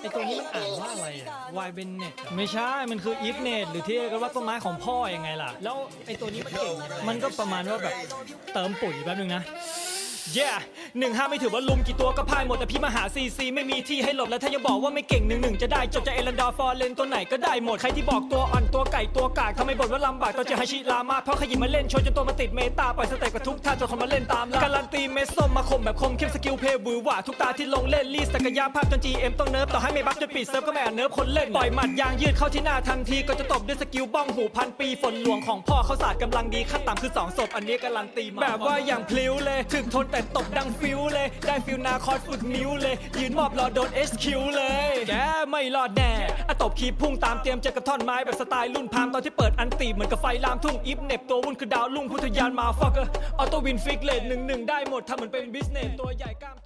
ไอตัวนี้มันอ่านว่าอะไรอะวายเบนเน็ตไม่ใช่ มันคืออีฟเน็ตหรือที่เรียกกันว่าต้นไม้ของพ่อยังไงล่ะ แล้วไอตัวนี้มันเก่งยังไงมันก็ประมาณว่าแบบเติมปุ๋ยแป๊บนึงนะเย่ หนึ่งห้าไม่ถือว่าลุมกี่ตัวก็พ่ายหมดแต่พี่มาหาซีซีไม่มีที่ให้หลบและถ้ายังบอกว่าไม่เก่งหนึ่งหนึ่งจะได้จบจะเอลันดาฟอร์เลนตัวไหนก็ได้หมดใครที่บอกตัวอ่อนตัวไก่ตัวกากทำไมบ่นว่าลำบากตัวเจอฮาชิลามาเพราะขยิบมาเล่นชนจนตัวมาติดเมตาปล่อยสเต็ปกับทุกท่าจนคนมาเล่นตามละการันตีเมสส้มมาคมแบบคมเข้มสกิลเพย์บือหว่าทุกตาที่ลงเล่นรีดศักยภาพจน GM ต้องเนิร์ฟต่อให้ไม่บัฟจนปิดเซิร์ฟก็ไม่อ่านเนิร์ฟคนเล่นปล่อยหมัดยางยืดเข้าที่หน้าทันทีก็จะตบด้วยสกิลบ้องหูพันปีฝนหลวงของพ่อเขาศาสตร์กำลังดีขั้นต่ำคือสองศพอันนี้การันตีมาแบบว่าอย่างพลิ้วเลยถึงทนแต่ตบดังฟวเลย ได้ฟิลนาคอร์ดฝึกนิ้วเลย ยืนมอบรอโดน SQ เลย แกไม่รอดแน่อะตบคีพุ่งตามเตรียมเจอกับท่อนไม้แบบสไตล์รุ่นพามตอนที่เปิดอันตีเหมือนกับไฟลามทุ่งอิฟเน็บตัววุ่นคือดาวลุ่งพุทธยานมาฟอกเกอร์ออโตวินฟิกเลยหนึ่งหนึ่งได้หมดทำเหมือนเป็นบิสเนสตัวใหญ่กล้าม